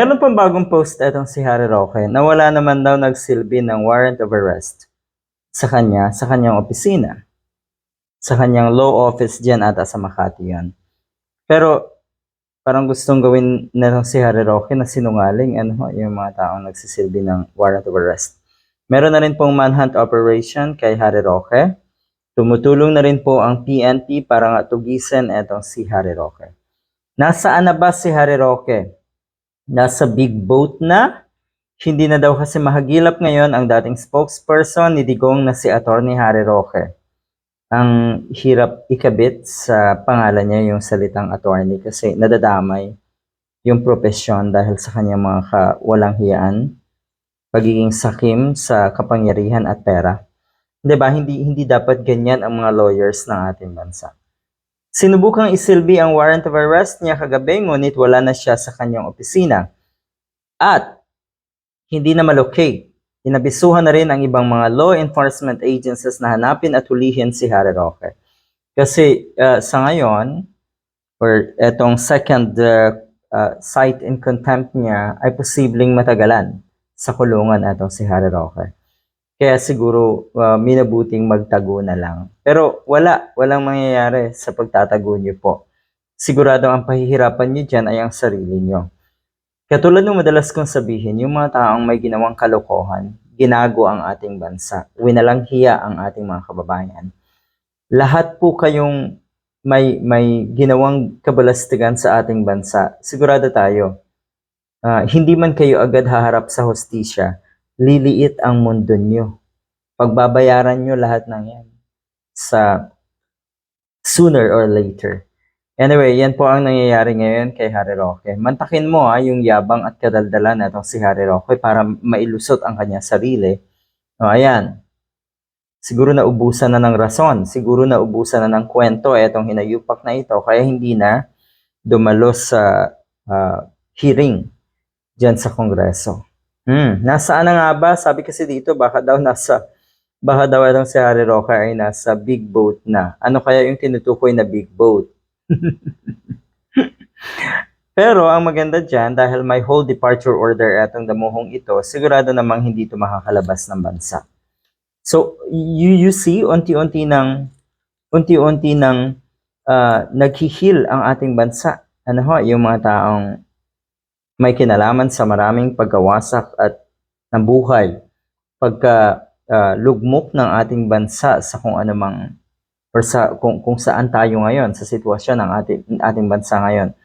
Meron pang bagong post etong si Harry Roque na wala naman daw nagsilbi ng warrant of arrest sa kanya, sa kanyang opisina. Sa kanyang law office dyan ata sa Makati yan. Pero parang gustong gawin na lang si Harry Roque na sinungaling ano, yung mga taong nagsisilbi ng warrant of arrest. Meron na rin pong manhunt operation kay Harry Roque. Tumutulong na rin po ang PNP para nga tugisin etong si Harry Roque. Nasaan na ba si Harry Roque? Nasa big boat na? Hindi na daw kasi mahagilap ngayon ang dating spokesperson ni Digong na si Attorney Harry Roque. Ang hirap ikabit sa pangalan niya yung salitang attorney kasi nadadamay yung profesyon dahil sa kanyang mga kawalang hiyaan, pagiging sakim sa kapangyarihan at pera. 'Di ba? Hindi hindi dapat ganyan ang mga lawyers ng ating bansa. Sinubukang isilbi ang warrant of arrest niya kagabi ngunit wala na siya sa kanyang opisina. At hindi na malocate. Inabisuhan na rin ang ibang mga law enforcement agencies na hanapin at hulihin si Harry Roque. Kasi uh, sa ngayon, or etong second uh, uh, cite in contempt niya ay posibleng matagalan sa kulungan etong si Harry Roque. Kaya siguro uh, minabuting magtago na lang. Pero wala, walang mangyayari sa pagtatago niyo po. Sigurado ang pahihirapan niyo dyan ay ang sarili niyo. Katulad ng madalas kong sabihin, yung mga taong may ginawang kalokohan, ginago ang ating bansa, winalang hiya ang ating mga kababayan. Lahat po kayong may, may ginawang kabalastigan sa ating bansa, sigurado tayo, ah, hindi man kayo agad haharap sa hostisya, liliit ang mundo nyo. Pagbabayaran nyo lahat ng yan sa sooner or later. Anyway, yan po ang nangyayari ngayon kay Harry Roque. Mantakin mo ha, yung yabang at kadaldalan na itong si Harry Roque para mailusot ang kanya sarili. O, ayan. Siguro na ubusan na ng rason. Siguro na ubusan na ng kwento etong hinayupak na ito. Kaya hindi na dumalo sa ah, hearing dyan sa Kongreso. Hmm, nasaan na nga ba? Sabi kasi dito, baka daw nasa baka daw itong si Harry Roque ay nasa big boat na. Ano kaya yung tinutukoy na big boat? Pero ang maganda dyan, dahil may whole departure order atong damuhong ito, sigurado namang hindi ito makakalabas ng bansa. So, you, you see, unti-unti nang, unti-unti nang uh, naghihil ang ating bansa. Ano ho, yung mga taong may kinalaman sa maraming pagkawasak at ng buhay, pagka uh, lugmok ng ating bansa sa kung anumang or sa kung, kung saan tayo ngayon sa sitwasyon ng ating ating bansa ngayon.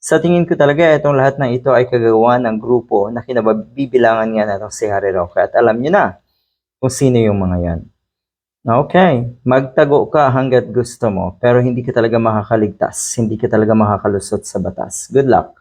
Sa tingin ko talaga itong lahat ng ito ay kagagawa ng grupo na kinabibilangan nga natin si Harry Roque at alam niyo na kung sino yung mga yan. Okay, magtago ka hanggat gusto mo pero hindi ka talaga makakaligtas, hindi ka talaga makakalusot sa batas. Good luck.